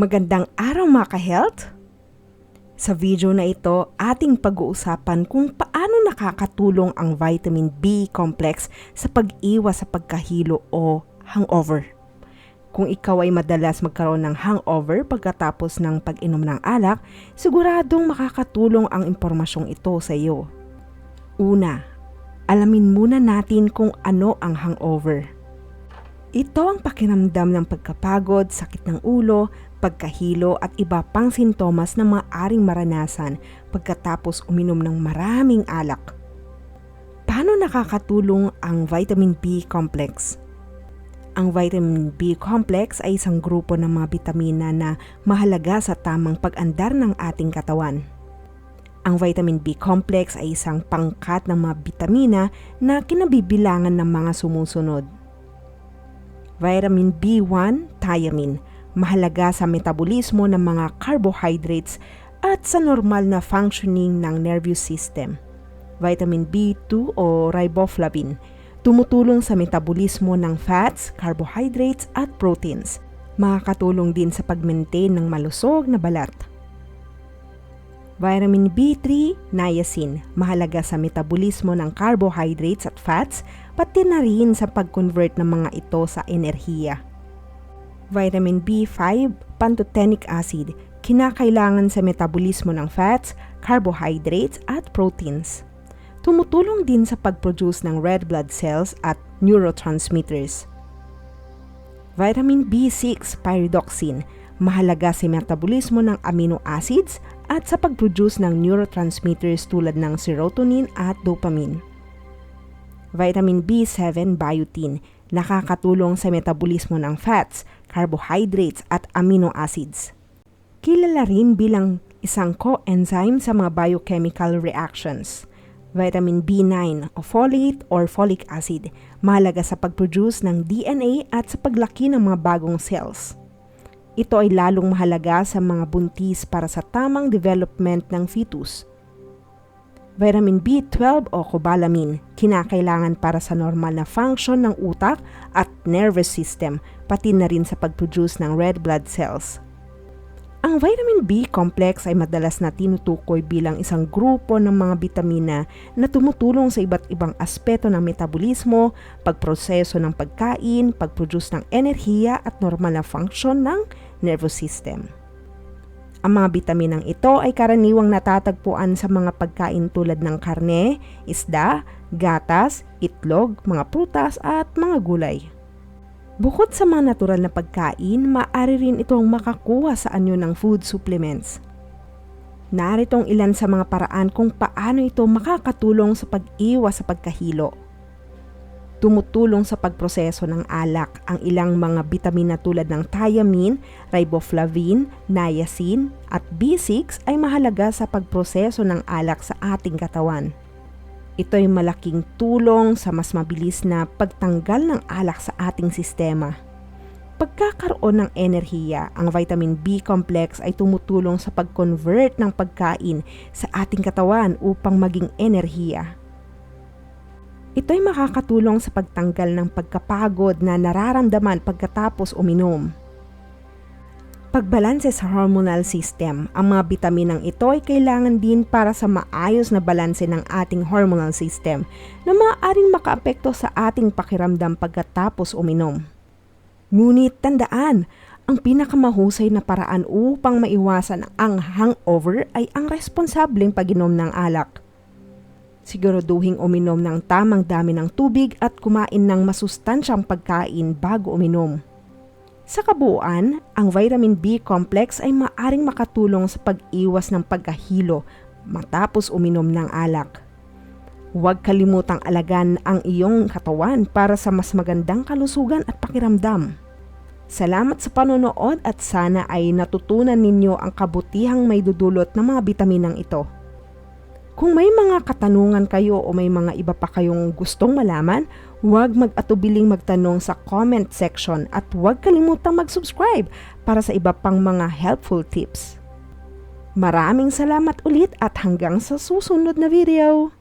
Magandang araw mga ka-health! Sa video na ito, ating pag-uusapan kung paano nakakatulong ang vitamin B complex sa pag-iwas sa pagkahilo o hangover. Kung ikaw ay madalas magkaroon ng hangover pagkatapos ng pag-inom ng alak, siguradong makakatulong ang impormasyong ito sa iyo. Una, alamin muna natin kung ano ang hangover. Ito ang pakiramdam ng pagkapagod, sakit ng ulo, pagkahilo at iba pang sintomas na maaring maranasan pagkatapos uminom ng maraming alak. Paano nakakatulong ang vitamin B complex? Ang vitamin B complex ay isang grupo ng mga bitamina na mahalaga sa tamang pag-andar ng ating katawan. Ang vitamin B complex ay isang pangkat ng mga bitamina na kinabibilangan ng mga sumusunod – vitamin B1, thiamine, mahalaga sa metabolismo ng mga carbohydrates at sa normal na functioning ng nervous system. Vitamin B2 o riboflavin, tumutulong sa metabolismo ng fats, carbohydrates at proteins. Makakatulong din sa pag-maintain ng malusog na balat. Vitamin B3, niacin, mahalaga sa metabolismo ng carbohydrates at fats, pati na rin sa pag-convert ng mga ito sa enerhiya. Vitamin B5, pantothenic acid, kinakailangan sa metabolismo ng fats, carbohydrates at proteins. Tumutulong din sa pag-produce ng red blood cells at neurotransmitters. Vitamin B6, pyridoxine, mahalaga sa metabolismo ng amino acids at sa pag-produce ng neurotransmitters tulad ng serotonin at dopamine. Vitamin B7 biotin, nakakatulong sa metabolismo ng fats, carbohydrates at amino acids. Kilala rin bilang isang coenzyme sa mga biochemical reactions. Vitamin B9 o folate or folic acid, mahalaga sa pag-produce ng DNA at sa paglaki ng mga bagong cells. Ito ay lalong mahalaga sa mga buntis para sa tamang development ng fetus. Vitamin B12 o cobalamin, kinakailangan para sa normal na function ng utak at nervous system, pati na rin sa pag-produce ng red blood cells. Ang vitamin B complex ay madalas na tinutukoy bilang isang grupo ng mga bitamina na tumutulong sa iba't ibang aspeto ng metabolismo, pagproseso ng pagkain, pagproduce ng enerhiya at normal na function ng nervous system. Ang mga bitaminang ito ay karaniwang natatagpuan sa mga pagkain tulad ng karne, isda, gatas, itlog, mga prutas at mga gulay. Bukod sa mga natural na pagkain, maaari rin itong makakuha sa anyo ng food supplements. Naritong ilan sa mga paraan kung paano ito makakatulong sa pag-iwas sa pagkahilo. Tumutulong sa pagproseso ng alak ang ilang mga bitamina tulad ng thiamine, riboflavin, niacin at B6 ay mahalaga sa pagproseso ng alak sa ating katawan. Ito ay malaking tulong sa mas mabilis na pagtanggal ng alak sa ating sistema. Pagkakaroon ng enerhiya, ang vitamin B complex ay tumutulong sa pag-convert ng pagkain sa ating katawan upang maging enerhiya. Ito ay makakatulong sa pagtanggal ng pagkapagod na nararamdaman pagkatapos uminom. Pagbalanse sa hormonal system, ang mga bitaminang ito ay kailangan din para sa maayos na balanse ng ating hormonal system na maaaring makaapekto sa ating pakiramdam pagkatapos uminom. Ngunit tandaan, ang pinakamahusay na paraan upang maiwasan ang hangover ay ang responsableng paginom ng alak. Siguraduhing uminom ng tamang dami ng tubig at kumain ng masustansyang pagkain bago uminom. Sa kabuuan, ang vitamin B complex ay maaring makatulong sa pag-iwas ng pagkahilo matapos uminom ng alak. Huwag kalimutang alagan ang iyong katawan para sa mas magandang kalusugan at pakiramdam. Salamat sa panonood at sana ay natutunan ninyo ang kabutihang may dudulot ng mga bitaminang ito. Kung may mga katanungan kayo o may mga iba pa kayong gustong malaman, huwag mag-atubiling magtanong sa comment section at huwag kalimutang mag-subscribe para sa iba pang mga helpful tips. Maraming salamat ulit at hanggang sa susunod na video!